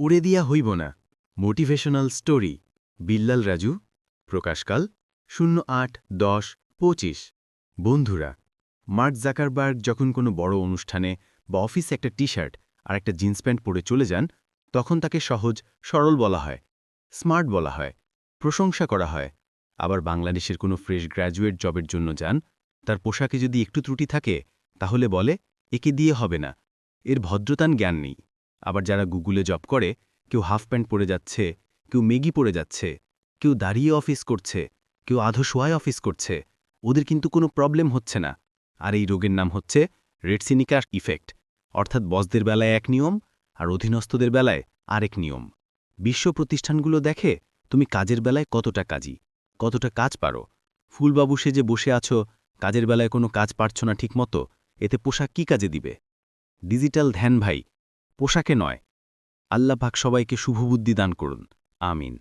উড়ে দিয়া হইব না। মোটিভেশনাল স্টোরি, বিল্লাল রাজু প্রকাশকাল শূন্য আট দশ পঁচিশ। বন্ধুরা, মার্ক জাকারবার্গ যখন কোনো বড় অনুষ্ঠানে বা অফিসে একটা টি শার্ট আর একটা জিন্স প্যান্ট পরে চলে যান, তখন তাকে সহজ, সরল বলা হয়, স্মার্ট বলা হয়, প্রশংসা করা হয়। আবার বাংলাদেশের কোনো ফ্রেশ গ্র্যাজুয়েট জবের জন্য যান, তার পোশাকে যদি একটু ত্রুটি থাকে, তাহলে বলে, একে দিয়ে হবে না, এর ভদ্রতান জ্ঞান নেই। আবার যারা গুগলে জব করে, কেউ হাফ প্যান্ট পরে যাচ্ছে, কেউ মেগি পরে যাচ্ছে, কেউ দাঁড়িয়ে অফিস করছে, কেউ আধো শোয়ায় অফিস করছে, ওদের কিন্তু কোনো প্রবলেম হচ্ছে না। আর এই রোগের নাম হচ্ছে রেডসিনিকা ইফেক্ট, অর্থাৎ বসদের বেলায় এক নিয়ম আর অধীনস্থদের বেলায় আরেক নিয়ম। বিশ্ব প্রতিষ্ঠানগুলো দেখে তুমি কাজের বেলায় কতটা কাজী, কতটা কাজ পারো। ফুলবাবু সে যে বসে আছো, কাজের বেলায় কোনো কাজ পারছ না ঠিকমতো, এতে পোশাক কি কাজে দিবে? ডিজিটাল ধ্যান ভাই পোশাকে নয়। আল্লাহ পাক সবাইকে শুভবুদ্ধি দান করুন। আমিন।